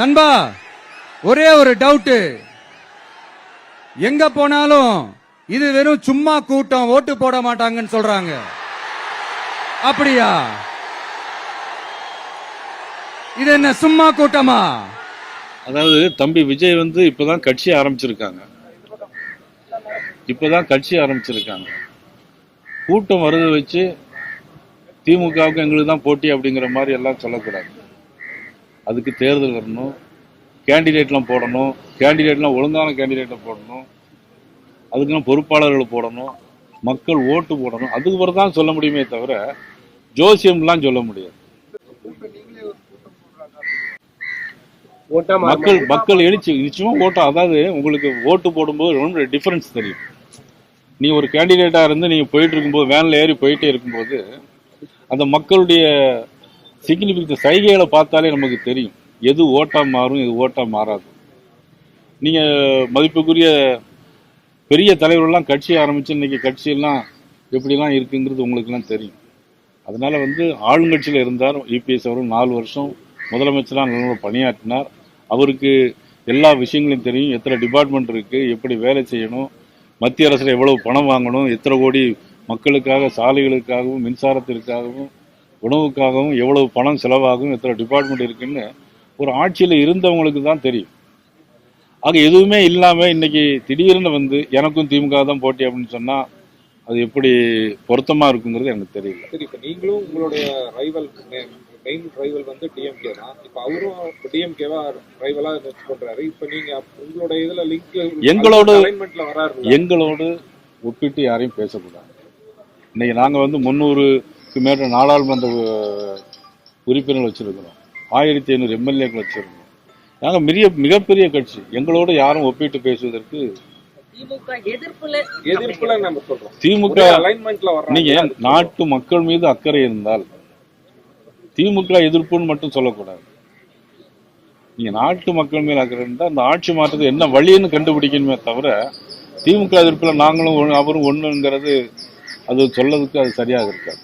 நண்பா ஒரே ஒரு டவுட்டு எங்க போனாலும் இது வெறும் சும்மா கூட்டம் ஓட்டு போட மாட்டாங்கன்னு சொல்றாங்க. அப்படியா? இது என்ன சும்மா கூட்டமா? அதாவது தம்பி விஜய் வந்து இப்பதான் கட்சி ஆரம்பிச்சிருக்காங்க. இப்பதான் கட்சி ஆரம்பிச்சிருக்காங்க. கூட்டம் வருது வச்சு திமுகவுக்கு எங்களுக்கு தான் போட்டி அப்படிங்கிற மாதிரி எல்லாம் சொல்லக்கூடாது. அதுக்கு தேர்தல் வரணும். கேண்டிடேட்லாம் போடணும். கேண்டிடேட்லாம் ஒழுங்கான கேண்டிடேட்டை போடணும். அதுக்கெல்லாம் பொறுப்பாளர்களை போடணும். மக்கள் ஓட்டு போடணும். அதுக்கு பிறகு தான் சொல்ல முடியுமே தவிர ஜோசியம்லாம் சொல்ல முடியாது. மக்கள் மக்கள் எழுச்சி நிச்சயமா ஓட்டம் அதாவது உங்களுக்கு ஓட்டு போடும்போது ரொம்ப டிஃபரன்ஸ் தெரியும். நீ ஒரு கேண்டிடேட்டா இருந்து நீங்க போயிட்டு இருக்கும்போது வேன்ல ஏறி போயிட்டே இருக்கும்போது அந்த மக்களுடைய சிக்னிஃபிகன்ஸ் சைகைகளை பார்த்தாலே நமக்கு தெரியும். எது ஓட்டாக மாறும் எது ஓட்டாக மாறாது. நீங்கள் மதிப்புக்குரிய பெரிய தலைவர்கள்லாம் கட்சி ஆரம்பிச்சு இன்னைக்கு கட்சியெல்லாம் எப்படிலாம் இருக்குங்கிறது உங்களுக்குலாம் தெரியும். அதனால் வந்து ஆளுங்கட்சியில் இருந்தார் இபிஎஸ் அவரும் நாலு வருஷம் முதலமைச்சராக நல்ல பணியாற்றினார். அவருக்கு எல்லா விஷயங்களையும் தெரியும். எத்தனை டிபார்ட்மெண்ட் இருக்குது எப்படி வேலை செய்யணும் மத்திய அரசில் எவ்வளவு பணம் வாங்கணும் எத்தனை கோடி மக்களுக்காக சாலைகளுக்காகவும் மின்சாரத்திற்காகவும் உணவுக்காகவும் எவ்வளவு பணம் செலவாகும் எத்தனை டிபார்ட்மெண்ட் இருக்குன்னு ஒரு ஆட்சியில் இருந்தவங்களுக்கு தான் தெரியும். ஆக எதுவுமே இல்லாம இன்னைக்கு திடீர்னு வந்து எனக்கும் திமுக தான் போட்டி அப்படின்னு சொன்னா அது எப்படி பொருத்தமா இருக்குங்கிறது எனக்கு தெரியல. சரி இப்ப நீங்களும் உங்களுடைய ரைவல் மெயின் ரைவல் வந்து டிஎம்கே தான். இப்ப அவரும் டிஎம்கேவா ரைவலா பண்றாரு இப்ப நீங்க அப்ப உங்களோட இதுல லிங்க் எங்களோட- வராரு எங்களோடு ஒப்பிட்டு யாரையும் பேசக்கூடாது. இன்னைக்கு நாங்கள் வந்து முந்நூறுக்கு மேற்பட்ட நாடாளுமன்ற உறுப்பினர்கள் வச்சிருக்கிறோம். ஆயிரத்தி ஐநூறு எம்எல்ஏக்கள் வச்சிருக்கோம் நாங்கள் மிக மிகப்பெரிய கட்சி. எங்களோடு யாரும் ஒப்பிட்டு பேசுவதற்கு திமுக நீங்க நாட்டு மக்கள் மீது அக்கறை இருந்தால் திமுக எதிர்ப்புன்னு மட்டும் சொல்லக்கூடாது. நீங்க நாட்டு மக்கள் மேல் அக்கறை இருந்தால் அந்த ஆட்சி மாற்றத்துக்கு என்ன வழின்னு கண்டுபிடிக்கணுமே தவிர திமுக எதிர்ப்புல நாங்களும் அவரும் ஒண்ணுங்கிறது அது சொல்லதுக்கு அது சரியாக இருக்காது.